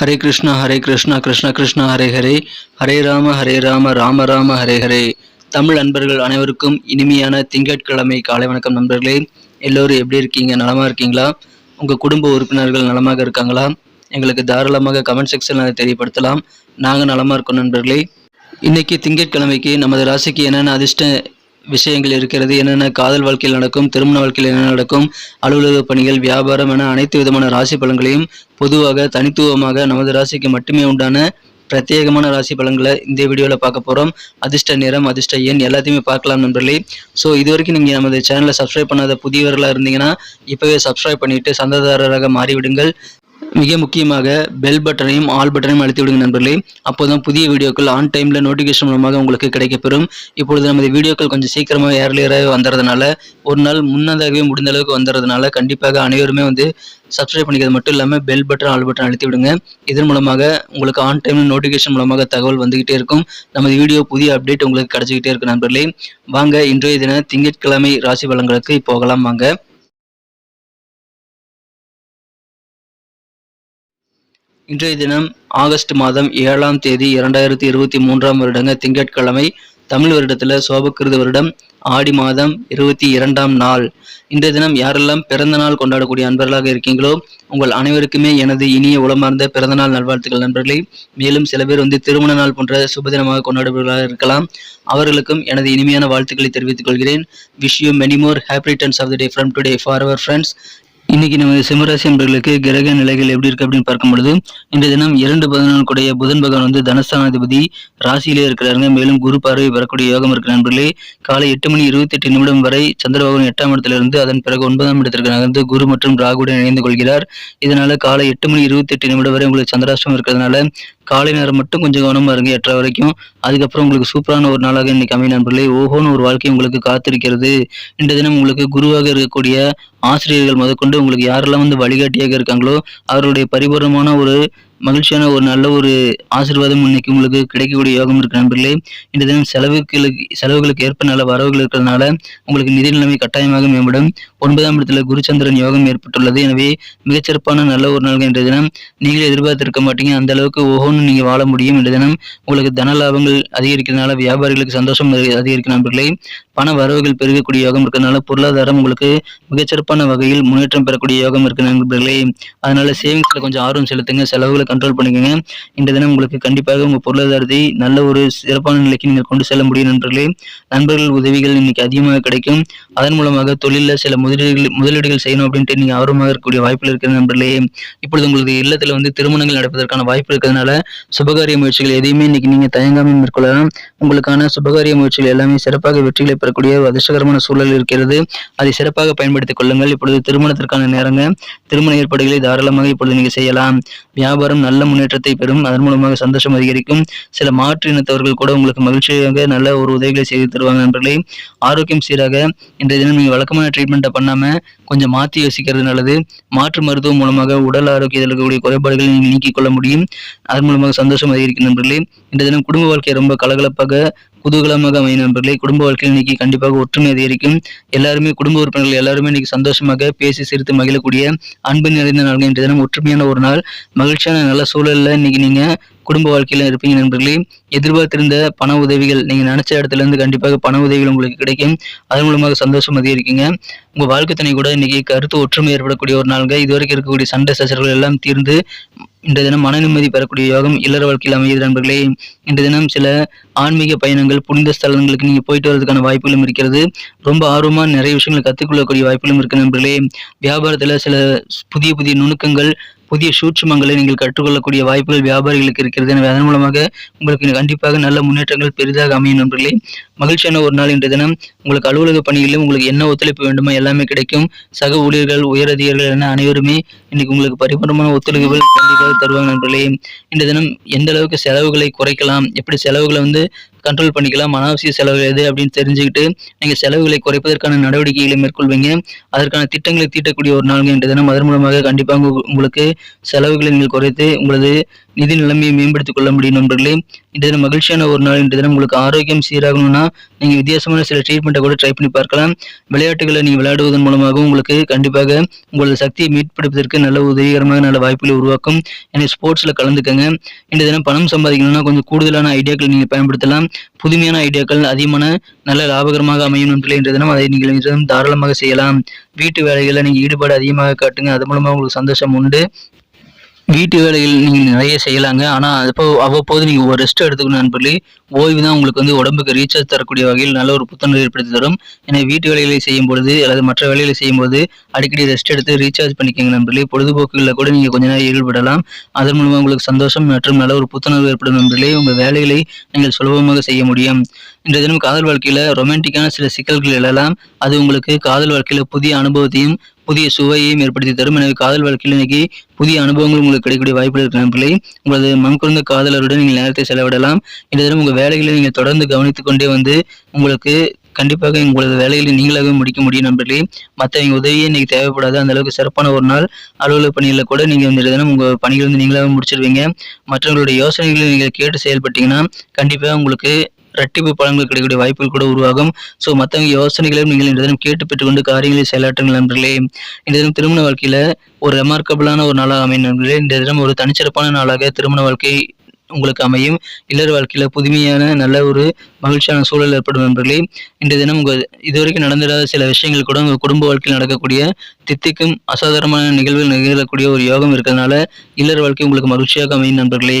ஹரே கிருஷ்ணா ஹரே கிருஷ்ணா கிருஷ்ண கிருஷ்ணா ஹரே ஹரே. ஹரே ராம ஹரே ராம ராம ராம ஹரே ஹரே. தமிழ் அன்பர்கள் அனைவருக்கும் இனிமையான திங்கட்கிழமை காலை வணக்கம் நண்பர்களே. எல்லோரும் எப்படி இருக்கீங்க? நலமாக இருக்கீங்களா? உங்கள் குடும்ப உறுப்பினர்கள் நலமாக இருக்காங்களா? எங்களுக்கு தாராளமாக கமெண்ட் செக்ஷனில் தெரியப்படுத்தலாம். நாங்கள் நலமாக இருக்கோம் நண்பர்களே. இன்னைக்கு திங்கட்கிழமைக்கு நமது ராசிக்கு என்னென்ன அதிர்ஷ்ட விஷயங்கள் இருக்கிறது என்னென்ன காதல் வாழ்க்கையில் நடக்கும் திருமண வாழ்க்கையில் என்ன நடக்கும் அலுவலக பணிகள் வியாபாரம் என அனைத்து விதமான ராசி பலன்களையும் பொதுவாக தனித்துவமாக நமது ராசிக்கு மட்டுமே உண்டான பிரத்யேகமான ராசி பலன்களை இந்த வீடியோவில் பார்க்க போகிறோம் அதிர்ஷ்ட நிறம் அதிர்ஷ்ட எண் எல்லாத்தையுமே பார்க்கலாம் நண்பர்களே. ஸோ இது வரைக்கும் நீங்கள் நமது சேனலை சப்ஸ்கிரைப் பண்ணாத புதியவர்களாக இருந்தீங்கன்னா இப்போவே சப்ஸ்கிரைப் பண்ணிவிட்டு சந்ததாரராக மாறிவிடுங்கள். மிக முக்கியமாக பெல் பட்டனையும் ஆல் பட்டனையும் அழுத்தி விடுங்க நண்பர்களே. அப்போதான் புதிய வீடியோக்கள் ஆன் டைமில் நோட்டிஃபிகேஷன் மூலமாக உங்களுக்கு கிடைக்கப்பெறும். இப்பொழுது நமது வீடியோக்கள் கொஞ்சம் சீக்கிரமாக ஏர்லியராகவே வந்துறதுனால ஒரு நாள் முன்னதாகவே முடிந்த அளவுக்கு வந்துறதுனால கண்டிப்பாக அனைவருமே வந்து சப்ஸ்கிரைப் பண்ணிக்கிறது மட்டும் இல்லாமல் பெல் பட்டன் ஆல் பட்டன் அழுத்தி விடுங்க. இதன் மூலமாக உங்களுக்கு ஆன் டைம் நோட்டிஃபிகேஷன் மூலமாக தகவல் வந்துகிட்டே இருக்கும். நமது வீடியோ புதிய அப்டேட் உங்களுக்கு கிடைச்சிக்கிட்டே இருக்கும் நண்பர்களே. வாங்க இன்றைய தின திங்கட்கிழமை ராசி பலன்களுக்கு போகலாம். வாங்க இன்றைய தினம் ஆகஸ்ட் மாதம் ஏழாம் தேதி இரண்டாயிரத்தி இருபத்தி மூன்றாம் வருடங்க திங்கட்கிழமை தமிழ் வருடத்தில் சோபக்கிருத வருடம் ஆடி மாதம் இருபத்தி இரண்டாம் நாள். இன்றைய தினம் யாரெல்லாம் பிறந்த நாள் கொண்டாடக்கூடிய அன்பர்களாக இருக்கீங்களோ உங்கள் அனைவருக்குமே எனது இனிய உளமார்ந்த பிறந்தநாள் நல்வாழ்த்துக்கள் நண்பர்களே. மேலும் சில பேர் வந்து திருமண நாள் போன்ற சுபதினமாக கொண்டாடுபவர்களாக இருக்கலாம். அவர்களுக்கும் எனது இனிமையான வாழ்த்துக்களை தெரிவித்துக் கொள்கிறேன். Wish you many more happy returns of the day from today for our friends இன்னைக்கு நமது சிம்மராசி என்பர்களுக்கு கிரக நிலைகள் எப்படி இருக்கு அப்படின்னு பார்க்கும் பொழுது இன்றைய தினம் இரண்டு பதினொன்று கூடிய புதன் பகவான் வந்து தனஸ்தானாதிபதி ராசியிலே இருக்கிறாருங்க. மேலும் குரு பார்வை வரக்கூடிய யோகம் இருக்கிற நண்பர்களே. காலை எட்டு மணி இருபத்தி எட்டு நிமிடம் வரை சந்திர பகவான் எட்டாம் இடத்திலிருந்து அதன் பிறகு ஒன்பதாம் இடத்திற்கு நகர்ந்து குரு மற்றும் ராகுடன் இணைந்து கொள்கிறார். இதனால காலை எட்டு மணி இருபத்தி எட்டு நிமிடம் வரை உங்களுக்கு சந்திராஷ்டம் இருக்கிறதுனால காலை நேரம் மட்டும் கொஞ்சம் கவனமா இருங்க எட்டரை வரைக்கும். அதுக்கப்புறம் உங்களுக்கு சூப்பரான ஒரு நாளாக இன்னைக்கு அமைய நண்பர்களே. ஓஹோன்னு ஒரு வாழ்க்கை உங்களுக்கு காத்திருக்கிறது. இந்த தினம் உங்களுக்கு குருவாக இருக்கக்கூடிய ஆசிரியர்கள் முதற்கொண்டு உங்களுக்கு யாரெல்லாம் வந்து வழிகாட்டியாக இருக்காங்களோ அவருடைய பரிபூர்ணமான ஒரு மகிழ்ச்சியான ஒரு நல்ல ஒரு ஆசீர்வாதம் இன்னைக்கு உங்களுக்கு கிடைக்கக்கூடிய யோகம் இருக்கு நண்பர்களே. இந்த தினம் செலவுகளுக்கு செலவுகளுக்கு ஏற்ப நல்ல வரவுகள் இருக்கிறதுனால உங்களுக்கு நிதி நிலைமை கட்டாயமாக மேம்படும். ஒன்பதாம் இடத்துல குருச்சந்திரன் யோகம் ஏற்பட்டுள்ளது. எனவே மிகச்சிறப்பான நல்ல ஒரு நாள் என்ற தினம். நீங்களே எதிர்பார்த்திருக்க மாட்டீங்க. அந்த அளவுக்கு ஓஹோன்னு நீங்க வாழ முடியும். என்ற தினம் உங்களுக்கு தன லாபங்கள் அதிகரிக்கிறதுனால வியாபாரிகளுக்கு சந்தோஷம் அதிகரிக்கும் நண்பர்களே. பண வரவுகள் பெருகக்கூடிய யோகம் இருக்கிறதுனால பொருளாதாரம் உங்களுக்கு மிகச்சிறப்பான வகையில் முன்னேற்றம் பெறக்கூடிய யோகம் இருக்கு நண்பர்களே. அதனால சேவிங்ஸ்ல கொஞ்சம் ஆர்வம் செலுத்துங்க. செலவுகளுக்கு கண்ட்ரோல் பண்ணிக்கோங்க. இந்த தினம் உங்களுக்கு கண்டிப்பாக உங்கள் பொருளாதாரத்தை நல்ல ஒரு சிறப்பான நிலைக்கு நீங்கள் கொண்டு செல்ல முடியும் நண்பர்களே. நண்பர்கள் உதவிகள் இன்னைக்கு அதிகமாக கிடைக்கும். அதன் மூலமாக தொழிலில் சில முதலீடுகள் முதலீடுகள் செய்யணும் அப்படின்ட்டு நீங்கள் ஆர்வமாக இருக்கக்கூடிய வாய்ப்புகள் இருக்கிற நண்பர்களே. இப்பொழுது உங்களுக்கு இல்லத்தில் வந்து திருமணங்கள் நடப்பதற்கான வாய்ப்பு இருக்கிறதுனால சுபகாரிய முயற்சிகள் எதையுமே இன்னைக்கு நீங்கள் தயங்காமல் மேற்கொள்ளலாம். உங்களுக்கான சுபகாரிய முயற்சிகள் எல்லாமே சிறப்பாக வெற்றிகளை பெறக்கூடிய அதிர்ஷ்டகரமான சூழல் இருக்கிறது. அதை சிறப்பாக பயன்படுத்திக் கொள்ளுங்கள். இப்பொழுது திருமணத்திற்கான நேரங்க. திருமண ஏற்பாடுகளை தாராளமாக இப்பொழுது நீங்கள் செய்யலாம். வியாபாரம் நல்ல முன்னேற்றத்தை பெறும். அதன் மூலமாக சந்தோஷம் அதிகரிக்கும். சில மாற்று இனத்தவர்கள் கூட உங்களுக்கு மகிழ்ச்சியாக நல்ல ஒரு உதவிகளை செய்து தருவாங்க நண்பர்களே. ஆரோக்கியம் சீராக இன்றைய தினம் நீங்கள் வழக்கமான ட்ரீட்மெண்ட்டை பண்ணாமல் கொஞ்சம் மாற்றி யோசிக்கிறது நல்லது. மாற்று மருத்துவம் மூலமாக உடல் ஆரோக்கியத்தில் இருக்கக்கூடிய குறைபாடுகளை நீங்கள் நீக்கிக் கொள்ள முடியும். அதன் மூலமாக சந்தோஷம் அதிகரிக்கும் நண்பர்களே. இன்றைய தினம் குடும்ப வாழ்க்கை ரொம்ப கலகலப்பாக குதூகலமாக அமைய நண்பர்களே குடும்ப வாழ்க்கையில் இன்னைக்கு கண்டிப்பாக ஒற்றுமை அதிகரிக்கும். எல்லாருமே குடும்ப உறுப்பினர்கள் எல்லாருமே இன்னைக்கு சந்தோஷமாக பேசி சிரித்து மகிழக்கூடிய அன்பு நிறைந்த நாள்கள் இன்றைய தினம். ஒற்றுமையான ஒரு நாள். மகிழ்ச்சியான நல்ல சூழல்ல இன்னைக்கு நீங்க குடும்ப வாழ்க்கையில இருப்பீங்க நண்பர்களே. எதிர்பார்த்திருந்த பண உதவிகள் நீங்க நினைச்ச இடத்துல இருந்து கண்டிப்பாக பண உதவிகள் உங்களுக்கு கிடைக்கும். அதன் மூலமாக சந்தோஷம் அதிகரிக்குங்க. உங்க வாழ்க்கை துணை கூட இன்னைக்கு கருத்து ஒற்றுமை ஏற்படக்கூடிய ஒரு நாளுங்க. இதுவரைக்கும் இருக்கக்கூடிய சண்டை சச்சரவுகள் எல்லாம் தீர்ந்து இன்றைய தினம் மன நிம்மதி பெறக்கூடிய யோகம் இல்லற வாழ்க்கையில் அமைகிறது நண்பர்களே. இன்றைய தினம் சில ஆன்மீக பயணங்கள் புனித ஸ்தலங்களுக்கு நீங்க போயிட்டு வரதுக்கான வாய்ப்புகளும் இருக்கிறது. ரொம்ப ஆர்வமா நிறைய விஷயங்களை கற்றுக்கொள்ளக்கூடிய வாய்ப்புகளும் இருக்கு நண்பர்களே. வியாபாரத்துல சில புதிய புதிய நுணுக்கங்கள் புதிய சூட்சுமங்களை நீங்கள் கற்றுக்கொள்ளக்கூடிய வாய்ப்புகள் வியாபாரிகளுக்கு இருக்கிறது. எனவே அதன் மூலமாக உங்களுக்கு கண்டிப்பாக நல்ல முன்னேற்றங்கள் பெரிதாக அமையும் நண்பர்களே. மகிழ்ச்சியான ஒரு நாள் இன்றைய தினம். உங்களுக்கு அலுவலக பணிகளிலும் உங்களுக்கு என்ன ஒத்துழைப்பு வேண்டுமோ எல்லாமே கிடைக்கும். சக ஊழியர்கள் உயரதிகாரிகள் என அனைவருமே இன்னைக்கு உங்களுக்கு பரிபூர்ணமான ஒத்துழைப்புகள் கண்டிப்பாக தருவாங்க நண்பர்களே. இன்றைய தினம் எந்த அளவுக்கு செலவுகளை குறைக்கலாம் எப்படி செலவுகளை வந்து கண்ட்ரோல் பண்ணிக்கலாம் அனாவசிய செலவு எது அப்படின்னு தெரிஞ்சுக்கிட்டு நீங்கள் செலவுகளை குறைப்பதற்கான நடவடிக்கைகளை மேற்கொள்வீங்க. அதற்கான திட்டங்களை தீட்டக்கூடிய ஒரு நாள் என்ற தினம். அதன் மூலமாக கண்டிப்பாக உங்களுக்கு செலவுகளை நீங்கள் குறைத்து உங்களது நிதி நிலைமையை மேம்படுத்திக் கொள்ள முடியும் நண்பர்களே. இந்த தினம் மகிழ்ச்சியான ஒரு நாள். இந்த தினம் உங்களுக்கு ஆரோக்கியம் சீராகணும்னா நீங்க வித்தியாசமான சில ட்ரீட்மெண்ட்டை கூட ட்ரை பண்ணி பார்க்கலாம். விளையாட்டுகளை நீங்க விளையாடுவதன் மூலமாக உங்களுக்கு கண்டிப்பாக உங்களது சக்தியை மீட்படுவதற்கு நல்ல உதவிகரமாக நல்ல வாய்ப்புகளை உருவாக்கும். எனவே ஸ்போர்ட்ஸ்ல கலந்துக்கங்க. இந்த தினம் பணம் சம்பாதிக்கணும்னா கொஞ்சம் கூடுதலான ஐடியாக்கள் நீங்க பயன்படுத்தலாம். புதுமையான ஐடியாக்கள் அதிகமான நல்ல லாபகரமாக அமையும் நண்பர்களே. இன்றைய தினம் அதை நீங்கள் தாராளமாக செய்யலாம். வீட்டு வேலைகளில் நீங்கள் ஈடுபாடு அதிகமாக காட்டுங்க. அது மூலமாக உங்களுக்கு சந்தோஷம் உண்டு. வீட்டு வேலைகள் நீங்கள் நிறைய செய்யலாங்க. ஆனால் அப்போ அவ்வப்போது நீங்கள் ஒரு ரெஸ்ட் எடுத்துக்கணும் நண்பர்களே. ஓய்வு தான் உங்களுக்கு வந்து உடம்புக்கு ரீசார்ஜ் தரக்கூடிய வகையில் நல்ல ஒரு புத்துணர்வு ஏற்படுத்தி தரும். எனவே வீட்டு வேலைகளை செய்யும் பொழுது அல்லது மற்ற வேலைகளை செய்யும்போது அடிக்கடி ரெஸ்ட் எடுத்து ரீசார்ஜ் பண்ணிக்கோங்க நண்பர்களே. பொழுதுபோக்குகளில் கூட நீங்கள் கொஞ்ச நேரம் ஈடுபடலாம். அதன் மூலமாக உங்களுக்கு சந்தோஷம் மற்றும் நல்ல ஒரு புத்துணர்வு ஏற்படும் நண்பர்களே. உங்கள் வேலைகளை நீங்கள் சுலபமாக செய்ய முடியும். இன்றைய தினம் காதல் வாழ்க்கையில் ரொமான்டிக்கான சில சிக்கல்கள் எழலாம். அது உங்களுக்கு காதல் வாழ்க்கையில் புதிய அனுபவத்தையும் புதிய சுவையையும் ஏற்படுத்தி தரும். எனவே காதல் வாழ்க்கையில் இன்னைக்கு புதிய அனுபவங்கள் உங்களுக்கு கிடைக்கக்கூடிய வாய்ப்புகள் இருக்கிற நண்பர்களே. உங்களது மண்குறந்த காதலருடன் நீங்கள் நேரத்தை செலவிடலாம். இன்றைய தினம் உங்கள் வேலைகளை நீங்கள் தொடர்ந்து கவனித்துக் கொண்டே வந்து உங்களுக்கு கண்டிப்பாக உங்களது வேலைகளை நீங்களாகவே முடிக்க முடியும் நண்பர்களே. மற்றவங்க உதவியே இன்னைக்கு தேவைப்படாது. அந்த அளவுக்கு சிறப்பான ஒரு நாள் அலுவலக பணிகளில் கூட நீங்கள் இந்த தினம் உங்கள் பணிகள் வந்து நீங்களாகவே முடிச்சிருவீங்க. மற்றவங்களுடைய யோசனைகளை நீங்கள் கேட்டு செயல்பட்டீங்கன்னா கண்டிப்பாக உங்களுக்கு இரட்டிப்பு பலன்கள் கிடைக்கக்கூடிய வாய்ப்புகள் கூட உருவாகும். ஸோ மற்றவங்க யோசனைகளையும் நீங்கள் இந்த தினம் கேட்டு பெற்றுக்கொண்டு காரியங்களை செயலாற்றுங்கள் நண்பர்களே. இந்த தினம் திருமண வாழ்க்கையில் ஒரு ரெமார்க்கபிளான ஒரு நாளாக அமையும் நண்பர்களே. இந்த தினம் ஒரு தனிச்சிறப்பான நாளாக திருமண வாழ்க்கை உங்களுக்கு அமையும். இல்லற வாழ்க்கையில் புதுமையான நல்ல ஒரு மகிழ்ச்சியான சூழல் ஏற்படும் நண்பர்களே. இன்றைய தினம் உங்கள் இதுவரைக்கும் நடந்துடாத சில விஷயங்கள் கூட உங்கள் குடும்ப வாழ்க்கையில் நடக்கக்கூடிய தித்திக்கும் அசாதாரணமான நிகழ்வுகள் நிகழக்கூடிய ஒரு யோகம் இருக்கிறதுனால இல்லற வாழ்க்கை உங்களுக்கு மகிழ்ச்சியாக அமையும் நண்பர்களே.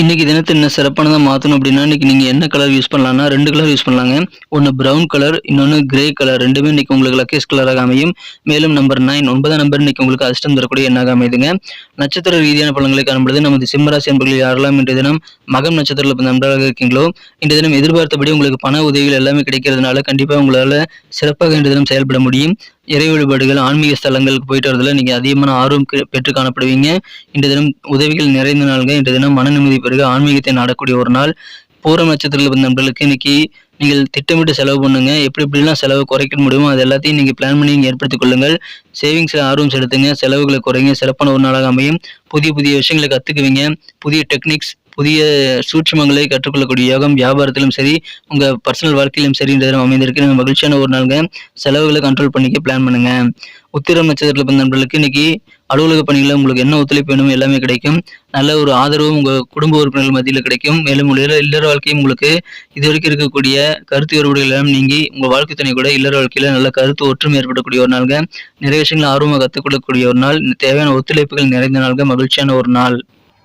இன்னைக்கு தினத்தை என்ன சிறப்பானதாக மாற்றணும் அப்படின்னா இன்னைக்கு நீங்கள் என்ன கலர் யூஸ் பண்ணலாம்னா ரெண்டு கலர் யூஸ் பண்ணலாங்க. ஒன்று ப்ரௌன் கலர் இன்னொன்று கிரே கலர் ரெண்டுமே இன்னைக்கு உங்களுக்கு லக்கேஸ் கலராக அமையும். மேலும் நம்பர் நைன் ஒன்பதாம் நம்பர் இன்னைக்கு உங்களுக்கு அதிர்ஷ்டம் தரக்கூடிய எண்ணாக அமைதுங்க. நட்சத்திர ரீதியான பலன்களை காணும்பொழுது நமது சிம்மராசி என்பர்கள் யாரெல்லாம் இன்றைய தினம் மகம் நட்சத்திரத்தில் இப்போ நன்றாக இருக்கீங்களோ இன்றைய தினம் எதிர்பார்த்தபடி உங்களுக்கு பண உதவிகள் எல்லாமே கிடைக்கிறதுனால கண்டிப்பாக உங்களால் சிறப்பாக இன்றைய தினம் செயல்பட முடியும். இறை வழிபாடுகள் ஆன்மீக ஸ்தலங்களுக்கு போயிட்டு வரதுல நீங்கள் அதிகமான ஆர்வம் பெற்று காணப்படுவீங்க இன்று தினம் உதவிகள் நிறைந்த நாள்கள். இன்று தினம் மன நிம்மதி பிறகு ஆன்மீகத்தை நாடக்கூடிய ஒரு நாள். பூரம் நட்சத்திரத்தில் பிறந்த நண்பர்களுக்கு இன்னைக்கு நீங்கள் திட்டமிட்டு செலவு பண்ணுங்க. எப்படி எப்படிலாம் செலவு குறைக்க முடியுமோ அது எல்லாத்தையும் நீங்கள் பிளான் பண்ணி நீங்கள் ஏற்படுத்திக் கொள்ளுங்கள். சேவிங்ஸில் ஆர்வம் செலுத்துங்க. செலவுகளை குறைங்க. சிறப்பான ஒரு நாளாக அமையும். புதிய புதிய விஷயங்களை கற்றுக்குவீங்க புதிய டெக்னிக்ஸ் புதிய சூட்சுமங்களை கற்றுக்கொள்ளக்கூடிய யோகம் வியாபாரத்திலும் சரி உங்கள் பர்சனல் வாழ்க்கையிலும் சரி இந்த அமைந்திருக்கு. நீங்க மகிழ்ச்சியான ஒரு நாளுங்க. செலவுகளை கண்ட்ரோல் பண்ணிக்க பிளான் பண்ணுங்க. உத்திரம் நட்சத்திரத்தில் பிறந்த நண்பர்களுக்கு இன்னைக்கு அலுவலக பணிகளில் உங்களுக்கு என்ன ஒத்துழைப்பு வேணும் எல்லாமே கிடைக்கும். நல்ல ஒரு ஆதரவும் உங்கள் குடும்ப உறுப்பினர்கள் மத்தியில் கிடைக்கும். மேலும் உங்கள் இல்லற வாழ்க்கையும் உங்களுக்கு இது வரைக்கும் இருக்கக்கூடிய கருத்து வேறுபாடுகள் எல்லாம் நீங்கி உங்கள் வாழ்க்கை துணை கூட இல்லற வாழ்க்கையில் நல்ல கருத்து ஒற்றுமை ஏற்படக்கூடிய ஒரு நாளுங்க. நிறைய விஷயங்களை ஆர்வமாக கற்றுக்கொள்ளக்கூடிய ஒரு நாள். தேவையான ஒத்துழைப்புகள் நிறைந்த நாள்க மகிழ்ச்சியான ஒரு நாள்.